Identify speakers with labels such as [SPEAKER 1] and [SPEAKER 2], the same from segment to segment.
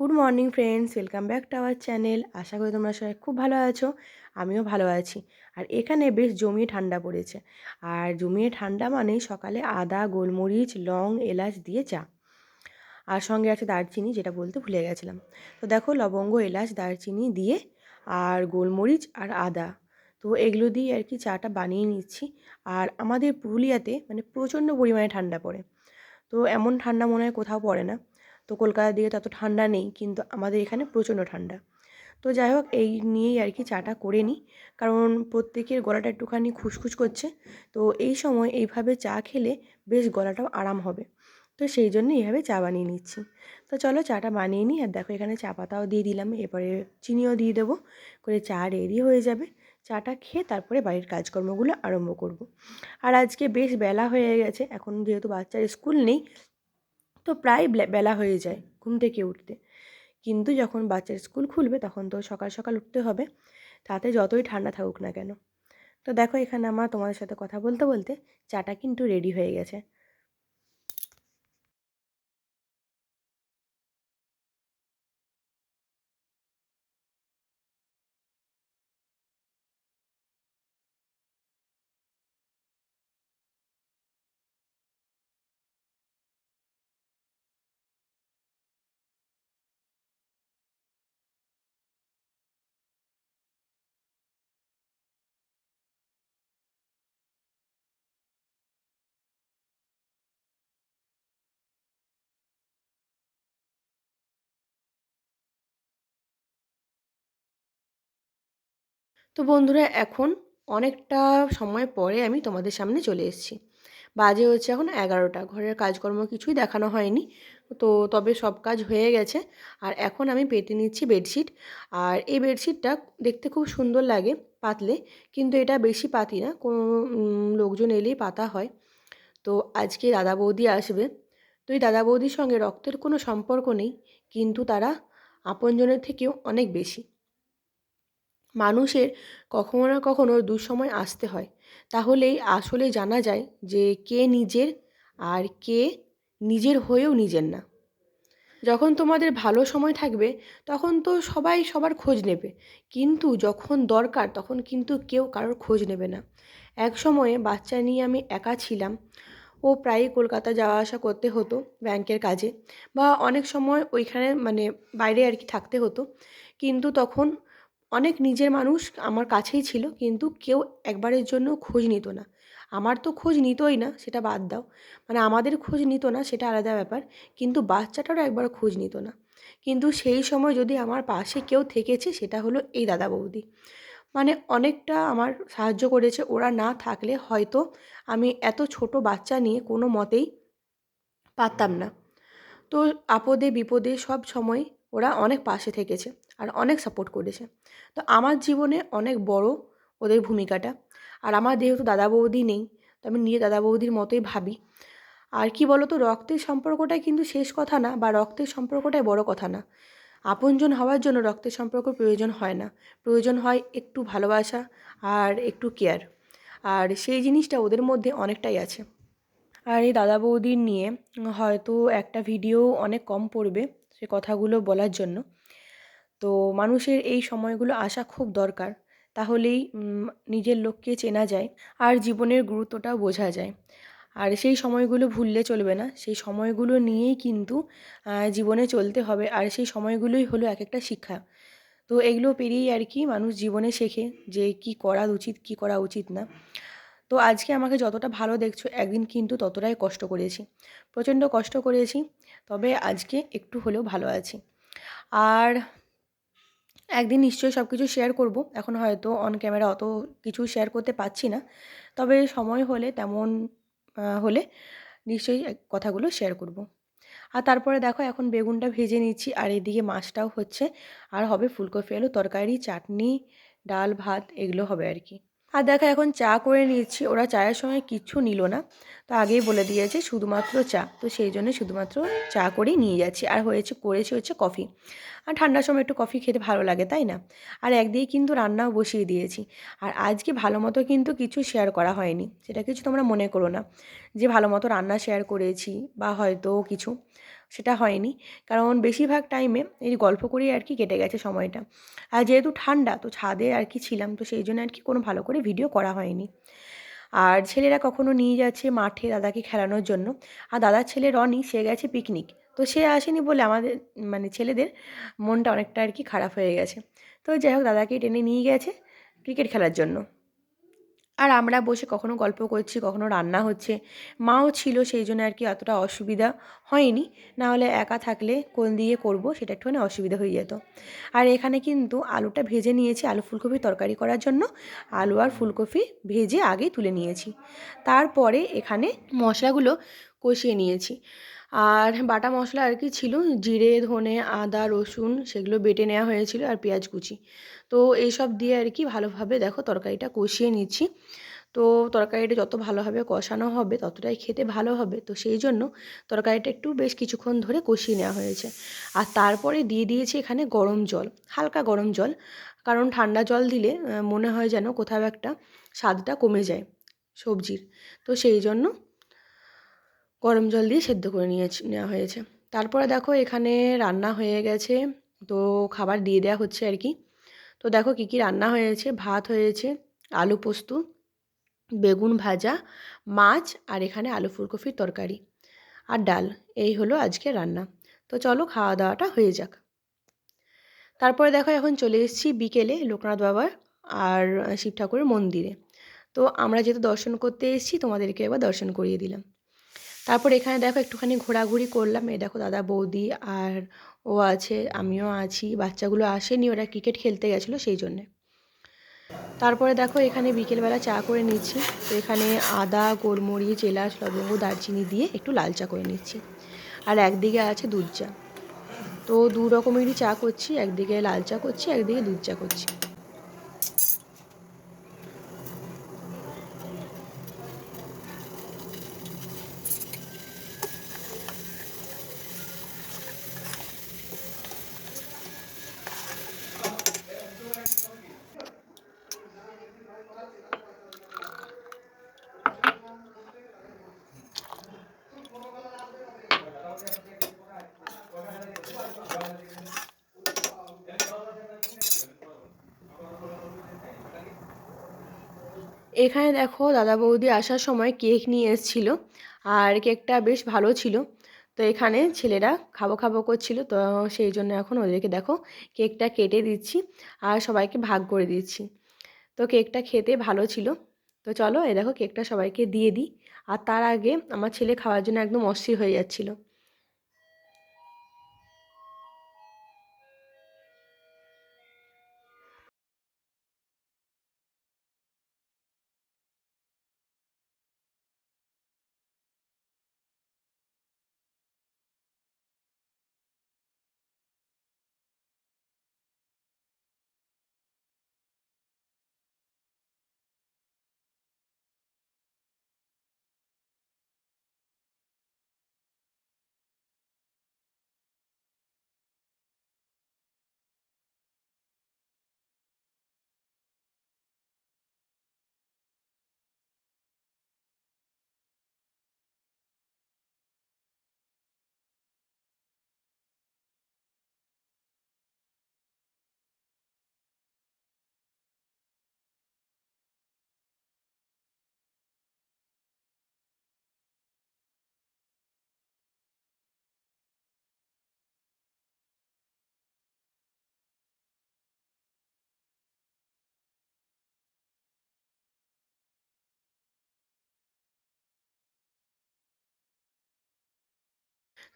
[SPEAKER 1] Good morning friends welcome back to our channel আশা করি তোমরা সবাই খুব ভালো আছো। আমিও ভালো আছি। আর এখানে বেশ জমিয়ে ঠান্ডা পড়েছে। আর জমিয়ে ঠান্ডা মানে সকালে আদা, গোলমরিচ, লং, এলাচ দিয়ে চা। আর সঙ্গে আছে দারচিনি, যেটা বলতে ভুলে গেছিলাম। তো দেখো, লবঙ্গ, এলাচ, দারচিনি দিয়ে আর গোলমরিচ আর আদা। তো এগুলো দিয়ে আর কি চাটা বানিয়ে নিচ্ছি। আর আমাদের পুরুলিয়াতে মানে প্রচণ্ড পরিমাণে ঠান্ডা পড়ে। তো এমন ঠান্ডা মনে হয় কোথাও পড়ে না। তো কলকাতার দিকে তত ঠান্ডা নেই, কিন্তু আমাদের এখানে প্রচণ্ড ঠান্ডা। তো যাই হোক, এই নিয়েই আর কি চাটা করে নিই। কারণ প্রত্যেকের গলাটা একটুখানি খুসখুস করছে, তো এই সময় এইভাবে চা খেলে বেশ গলাটাও আরাম হবে। তো সেই জন্য এইভাবে চা বানিয়ে নিচ্ছি। তো চলো চাটা বানিয়ে নিই, আর দেখো এখানে চা পাতাও দিয়ে দিলাম। এরপরে চিনিও দিয়ে দেবো, করে চা রেডি হয়ে যাবে। চাটা খেয়ে তারপরে বাড়ির কাজকর্মগুলো আরম্ভ করব। আর আজকে বেশ বেলা হয়ে গেছে, এখন যেহেতু বাচ্চার স্কুল নেই তো প্রায় বেলা হয়ে যায় ঘুম থেকে উঠতে। কিন্তু যখন বাচ্চার স্কুল খুলবে তখন তো সকাল সকাল উঠতে হবে, তাতে যতই ঠান্ডা থাকুক না কেন। তো দেখো এখানে আমার তোমাদের সাথে কথা বলতে বলতে চাটা কিন্তু রেডি হয়ে গেছে। তো বন্ধুরা, এখন অনেকটা সময় পরে আমি তোমাদের সামনে চলে এসেছি। বাজে হচ্ছে এখন এগারোটা, ঘরের কাজকর্ম কিছুই দেখানো হয়নি। তো তবে সব কাজ হয়ে গেছে আর এখন আমি পেতে নিচ্ছি বেডশিট। আর এই বেডশিটটা দেখতে খুব সুন্দর লাগে পাতলে, কিন্তু এটা বেশি পাতি না কোনো লোকজন এলেই পাতা হয়। তো আজকে দাদা বৌদি আসবে। তো এই দাদা বৌদির সঙ্গে রক্তের কোনো সম্পর্ক নেই, কিন্তু তারা আপনজনের থেকেও অনেক বেশি। মানুষের কখনো না কখনো দুঃসময় আসতে হয়। তাহলেই আসলে জানা যায় যে কে নিজের আর কে নিজের হয়েও নিজের না। যখন তোমাদের ভালো সময় থাকবে, তখন তো সবাই সবার খোঁজ নেবে। কিন্তু যখন দরকার, তখন কিন্তু কেউ কারোর খোঁজ নেবে না। এক সময়ে বাচ্চা নিয়ে আমি একা ছিলাম। ও প্রায়ই কলকাতা যাওয়া আসা করতে হতো ব্যাংকের কাজে বা অনেক সময় ওইখানে মানে বাইরে আর কি থাকতে হতো। কিন্তু তখন অনেক নিজের মানুষ আমার কাছেই ছিল, কিন্তু কেউ একবারের জন্য খোঁজ নিত না। আমার তো খোঁজ নিতই না, সেটা বাদ দাও। মানে আমাদের খোঁজ নিত না, সেটা আলাদা ব্যাপার, কিন্তু বাচ্চাটারও একবার খোঁজ নিত না। কিন্তু সেই সময় যদি আমার পাশে কেউ থেকেছে, সেটা হলো এই দাদা বৌদি। মানে অনেকটা আমার সাহায্য করেছে, ওরা না থাকলে হয়তো আমি এত ছোট বাচ্চা নিয়ে কোনো মতেই পারতাম না। তো আপদে বিপদে সব সময় ওরা অনেক পাশে থেকেছে। আর অনেক সাপোর্ট করেছে। তো আমার জীবনে অনেক বড় ওদের ভূমিকাটা। আর আমার যেহেতু দাদা বৌদি নেই, তো আমি নিজে দাদা বৌদির মতোই ভাবি। আর কি বলো তো রক্তের সম্পর্কটাই কিন্তু শেষ কথা না, বা রক্তের সম্পর্কটাই বড় কথা না। আপনজন হওয়ার জন্য রক্তের সম্পর্ক প্রয়োজন হয় না। প্রয়োজন হয় একটু ভালোবাসা আর একটু কেয়ার আর সেই জিনিসটা ওদের মধ্যে অনেকটাই আছে। আর এই দাদা বৌদির নিয়ে হয়তো একটা ভিডিও অনেক কম পড়বে সে কথাগুলো বলার জন্য। তো মানুষের এই সময়গুলো আসা খুব দরকার। তাহলেই নিজের লোককে চেনা যায় আর জীবনের গুরুত্বটাও বোঝা যায়। আর সেই সময়গুলো ভুললে চলবে না। সেই সময়গুলো নিয়েই কিন্তু জীবনে চলতে হবে। আর সেই সময়গুলোই হলো এক একটা শিক্ষা। তো এগুলো পেরিয়েই আর কি মানুষ জীবনে শেখে যে কি করা উচিত, কি করা উচিত না। তো আজকে আমাকে যতটা ভালো দেখছ, একদিন কিন্তু ততটাই কষ্ট করেছি। প্রচণ্ড কষ্ট করেছি, তবে আজকে একটু হলেও ভালো আছি। আর একদিন নিশ্চয়ই সব কিছু শেয়ার করব। এখন হয়তো অন ক্যামেরা অত কিছু শেয়ার করতে পারছি না। তবে সময় হলে, তেমন হলে নিশ্চয়ই কথাগুলো শেয়ার করব। আর তারপরে দেখো, এখন বেগুনটা ভেজে নিচ্ছি, আর এদিকে মাছটাও হচ্ছে। আর হবে ফুলকপি আলু, তরকারি, চাটনি, ডাল, ভাত, এগুলো হবে আর কি। আর দেখো, এখন চা করে নিচ্ছি ওরা চায়ের সময় কিচ্ছু নিল না। তো আগেই বলে দিয়েছে শুধুমাত্র চা। তো সেই জন্য শুধুমাত্র চা করেই নিয়ে যাচ্ছি। আর হয়েছে, করেছি হচ্ছে কফি। আর ঠান্ডার সময় একটু কফি খেতে ভালো লাগে, তাই না? আর একদিকে কিন্তু রান্নাও বসিয়ে দিয়েছি। আর আজকে ভালো মতো কিন্তু কিছু শেয়ার করা হয়নি। সেটা কিছু তোমরা মনে করো না। যে ভালো মতো রান্না শেয়ার করেছি বা হয়তো কিছু। সেটা হয়নি। কারণ বেশিরভাগ টাইমে এই গল্প করেই আর কি কেটে গেছে সময়টা। আর যেহেতু ঠান্ডা, তো ছাদে আর কি ছিলাম, তো সেই জন্য আর কি কোনো ভালো করে ভিডিও করা হয়নি। আর ছেলেরা কখনো নিয়ে যাচ্ছে মাঠে দাদাকে খেলানোর জন্য। আর দাদার ছেলে রনি, সে গেছে পিকনিক তো সে আসেনি বলে আমাদের মানে ছেলেদের মনটা অনেকটা আর কি খারাপ হয়ে গেছে। তো যাই হোক, দাদাকে টেনে নিয়ে গেছে ক্রিকেট খেলার জন্য। আর আমরা বসে কখনো গল্প করছি, কখনো রান্না হচ্ছে। মাও ছিল সেই জন্য আর কি অতটা অসুবিধা হয়নি। না হলে একা থাকলে কোন দিয়ে করব সেটা একটুখানি অসুবিধা হয়ে যেত। আর এখানে কিন্তু আলুটা ভেজে নিয়েছি, আলু ফুলকপি তরকারি করার জন্য। আলু আর ফুলকপি ভেজে আগেই তুলে নিয়েছি। তারপরে এখানে মশলাগুলো কষিয়ে নিয়েছি। আর বাটা মশলা আর কি ছিল, জিরে, ধনে, আদা, রসুন সেগুলো বেটে নেওয়া হয়েছিল আর পেঁয়াজ কুচি। তো এইসব দিয়ে আর কি ভালোভাবে দেখো তরকারিটা কষিয়ে নিচ্ছি। তো তরকারিটা যত ভালোভাবে কষানো হবে ততটাই খেতে ভালো হবে। তো সেই জন্য তরকারিটা একটু বেশ কিছুক্ষণ ধরে কষিয়ে নেওয়া হয়েছে। আর তারপরে দিয়ে দিয়েছি এখানে গরম জল, হালকা গরম জল। কারণ ঠান্ডা জল দিলে মনে হয় যেন কোথাও একটা স্বাদটা কমে যায় সবজির। তো সেই জন্য গরম জল দিয়ে সেদ্ধ করে নিয়েছি নেওয়া হয়েছে। তারপরে দেখো এখানে রান্না হয়ে গেছে। তো খাবার দিয়ে দেওয়া হচ্ছে আর কি। তো দেখো কী কী রান্না হয়েছে? ভাত হয়েছে, আলু পোস্ত, বেগুন ভাজা, মাছ আর এখানে আলু ফুলকপির তরকারি আর ডাল। এই হলো আজকে রান্না। তো চলো খাওয়া দাওয়াটা হয়ে যাক। তারপরে দেখো এখন চলে এসেছি বিকেলে লোকনাথ বাবার আর শিব ঠাকুরের মন্দিরে। তো আমরা যেহেতু দর্শন করতে এসেছি, তোমাদেরকে এবার দর্শন করিয়ে দিলাম। তারপর এখানে দেখো একটুখানি ঘোরাঘুরি করলাম। এই দেখো দাদা, বৌদি আর ও আছে, আমিও আছি, বাচ্চাগুলো আসেনি, ওরা ক্রিকেট খেলতে গেছিল সেই জন্যে। তারপরে দেখো এখানে বিকেলবেলা চা করে নিচ্ছি। তো এখানে আদা, গোলমরিচ, এলাচ, লবঙ্গ, দারচিনি দিয়ে একটু লাল চা করে নিচ্ছি। আর একদিকে আছে দুধ চা। তো দু রকমেরই চা করছি, একদিকে লাল চা করছি, একদিকে দুধ চা করছি। এখানে দেখো দাদা বৌদি আসার সময় কেক নিয়ে এসেছিল আর কেকটা বেশ ভালো ছিল। তো এখানে ছেলেরা খাব খাব করছিল। তো সেই জন্য এখন ওদেরকে দেখো কেকটা কেটে দিচ্ছি আর সবাইকে ভাগ করে দিচ্ছি। তো কেকটা খেতে ভালো ছিল। তো চলো এ দেখো কেকটা সবাইকে দিয়ে দিই। আর তার আগে আমার ছেলে খাওয়ার জন্য একদম অস্থির হয়ে যাচ্ছিল।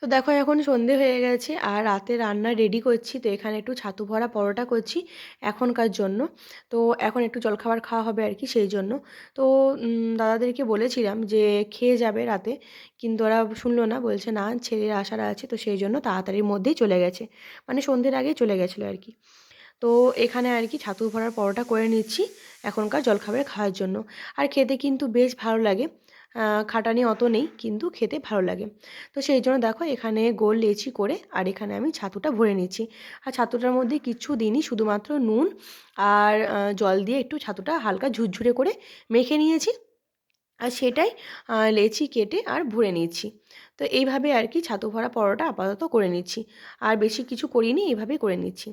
[SPEAKER 1] তো দেখো এখন সন্ধে হয়ে গেছে আর রাতে রান্না রেডি করছি। তো এখানে একটু ছাতু ভরা পরোটা করছি এখনকার জন্য। তো এখন একটু জলখাবার খাওয়া হবে আর কি সেই জন্য। তো দাদাদেরকে বলেছিলাম যে খেয়ে যাবে রাতে। কিন্তু ওরা শুনলো না, বলছে না, ছেলের আসার আছে তো সেই জন্য তাড়াতাড়ির মধ্যেই চলে গেছে। মানে সন্ধ্যের আগেই চলে গেছিল আর কি। তো এখানে আর কি ছাতু ভরার পরোটা করে নিচ্ছি এখনকার জলখাবার খাওয়ার জন্য। আর খেতে কিন্তু বেশ ভালো লাগে। খাটানি অত নেই, কিন্তু খেতে ভালো লাগে। তো সেই জন্য দেখো এখানে গোল লেচি করে আর এখানে আমি ছাতুটা ভরে নিচ্ছি। আর ছাতুটার মধ্যে কিছু দিনই শুধুমাত্র নুন আর জল দিয়ে একটু ছাতুটা হালকা ঝুরঝুরে করে মেখে নিয়েছি। আর সেটাই লেচি কেটে আর ভরে নিচ্ছি। তো এইভাবে আর কি ছাতু ভরা পরোটা আপাতত করে নিচ্ছি। আর বেশি কিছু করিনি এইভাবেই করে নিচ্ছি।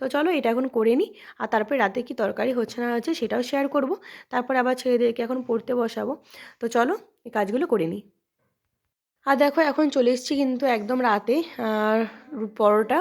[SPEAKER 1] তো চলো এটা এখন করে নিই। আর তারপরে রাতে কি তরকারি হচ্ছে না হচ্ছে সেটাও শেয়ার করব। তারপর আবার ছেলেদেরকে এখন পড়তে বসাবো। তো চলো এই কাজগুলো করে নিই। আর দেখো, এখন চলে এসেছি কিন্তু একদম রাতে, আর পরোটা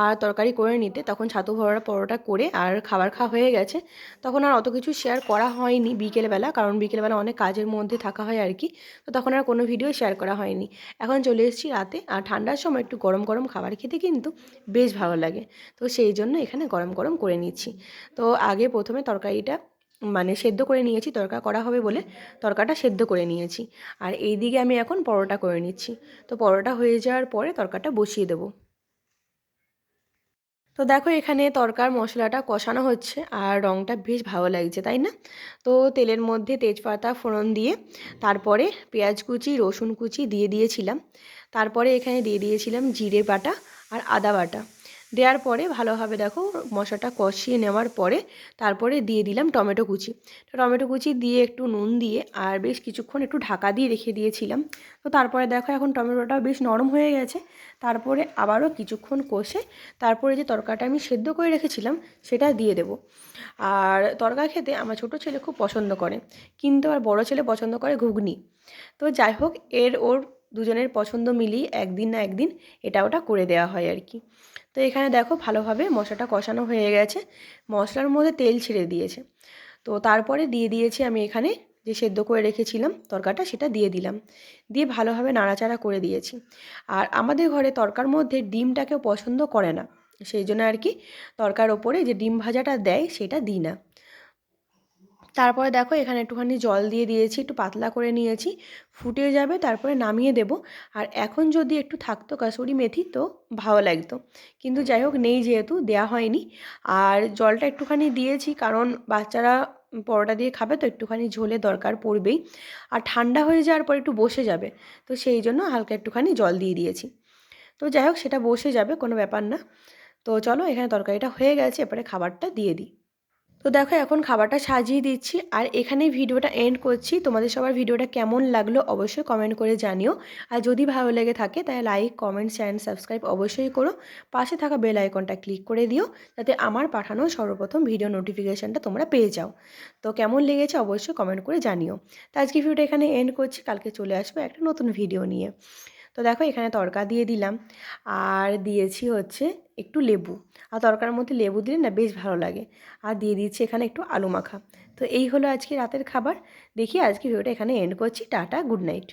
[SPEAKER 1] আর তরকারি করে নিতে। তখন ছাতু ভরা পরোটা করে আর খাবার খাওয়া হয়ে গেছে। তখন আর অত কিছু শেয়ার করা হয়নি বিকেলবেলা, কারণ বিকেলবেলা অনেক কাজের মধ্যে থাকা হয় আর কি। তো তখন আর কোনো ভিডিও শেয়ার করা হয়নি। এখন চলে এসেছি রাতে, আর ঠান্ডার সময় একটু গরম গরম খাবার খেতে কিন্তু বেশ ভালো লাগে। তো সেই জন্য এখানে গরম গরম করে নিচ্ছি। তো আগে প্রথমে তরকারিটা মানে সেদ্ধ করে নিয়েছি, তরকা করা হবে বলে তরকাটা সেদ্ধ করে নিয়েছি। আর এই দিকে আমি এখন পরোটা করে নিচ্ছি। তো পরোটা হয়ে যাওয়ার পরে তরকাটা বসিয়ে দেবো। তো দেখো এখানে তরকার মশলাটা কষানো হচ্ছে আর রঙটা বেশ ভালো লাগছে, তাই না? তো তেলের মধ্যে তেজপাতা, ফোড়ন দিয়ে তারপরে পেঁয়াজ কুচি, রসুন কুচি দিয়ে দিয়েছিলাম। তারপরে এখানে দিয়ে দিয়েছিলাম জিরে বাটা আর আদা বাটা। দেওয়ার পরে ভালোভাবে দেখো মশলাটা কষিয়ে নেওয়ার পরে তারপরে দিয়ে দিলাম টমেটো কুচি। টমেটো কুচি দিয়ে একটু নুন দিয়ে আর বেশ কিছুক্ষণ একটু ঢাকা দিয়ে রেখে দিয়েছিলাম। তো তারপরে দেখো এখন টমেটোটাও বেশ নরম হয়ে গেছে। তারপরে আবারও কিছুক্ষণ কষে তারপরে যে তরকাটা আমি সেদ্ধ করে রেখেছিলাম সেটা দিয়ে দেব। আর তরকা খেতে আমার ছোটো ছেলে খুব পছন্দ করে, কিন্তু আর বড় ছেলে পছন্দ করে ঘুগনি। তো যাই হোক, এর ওর দুজনের পছন্দ মিলিয়ে একদিন না একদিন এটা ওটা করে দেওয়া হয় আর কি। তো এখানে দেখো ভালোভাবে মশলাটা কষানো হয়ে গেছে। মশলার মধ্যে তেল ছেড়ে দিয়েছে। তো তারপরে দিয়ে দিয়েছি আমি এখানে যে সেদ্ধ করে রেখেছিলাম তরকাটা সেটা দিয়ে দিলাম। দিয়ে ভালোভাবে নাড়াচাড়া করে দিয়েছি। আর আমাদের ঘরে তরকার মধ্যে ডিমটাকেও পছন্দ করে না। সেই জন্য আর কি তরকার ওপরে যে ডিম ভাজাটা দেয় সেটা দিই না। তারপরে দেখো এখানে একটুখানি জল দিয়ে দিয়েছি, একটু পাতলা করে নিয়েছি, ফুটে যাবে, তারপরে নামিয়ে দেব। আর এখন যদি একটু থাকতো কাসুরি মেথি তো ভালো লাগতো। কিন্তু যাই হোক, নেই যেহেতু, দেয়া হয়নি। আর জলটা একটুখানি দিয়েছি, কারণ বাচ্চারা পরোটা দিয়ে খাবে তো একটুখানি ঝোলে দরকার পড়বেই। আর ঠান্ডা হয়ে যাওয়ার পর একটু বসে যাবে, তো সেই জন্য হালকা একটুখানি জল দিয়ে দিয়েছি। তো যাই হোক, সেটা বসে যাবে, কোনো ব্যাপার না। তো চলো, এখানে তরকারিটা হয়ে গেছে এরপরে খাবারটা দিয়ে দিই। তো দেখো, এখন খাবারটা সাজিয়ে দিচ্ছি আর এখানেই ভিডিওটা এন্ড করছি। তোমাদের সবার ভিডিওটা কেমন লাগল অবশ্যই কমেন্ট করে জানিও। আর যদি ভালো লেগে থাকে, তাহলে লাইক কমেন্ট চ্যানেল সাবস্ক্রাইব অবশ্যই করো। পাশে থাকা বেল আইকনটা ক্লিক করে দিও, যাতে আমার পাঠানো সর্বপ্রথম ভিডিও নোটিফিকেশানটা তোমরা পেয়ে যাও। তো কেমন লেগেছে অবশ্যই কমেন্ট করে জানিও। তো আজকে ভিডিওটা এখানে এন্ড করছি। কালকে চলে আসব একটা নতুন ভিডিও নিয়ে। তো দেখো এখানে তরকা দিয়ে দিলাম। আর দিয়েছি হচ্ছে একটু লেবু। আর তরকার মধ্যে লেবু দিলে না বেশ ভালো লাগে। আর দিয়ে দিচ্ছি এখানে একটু আলু মাখা। তো এই হলো আজকে রাতের খাবার। দেখি আজকে ভিডিওটা এখানে এন্ড করছি। Tata good night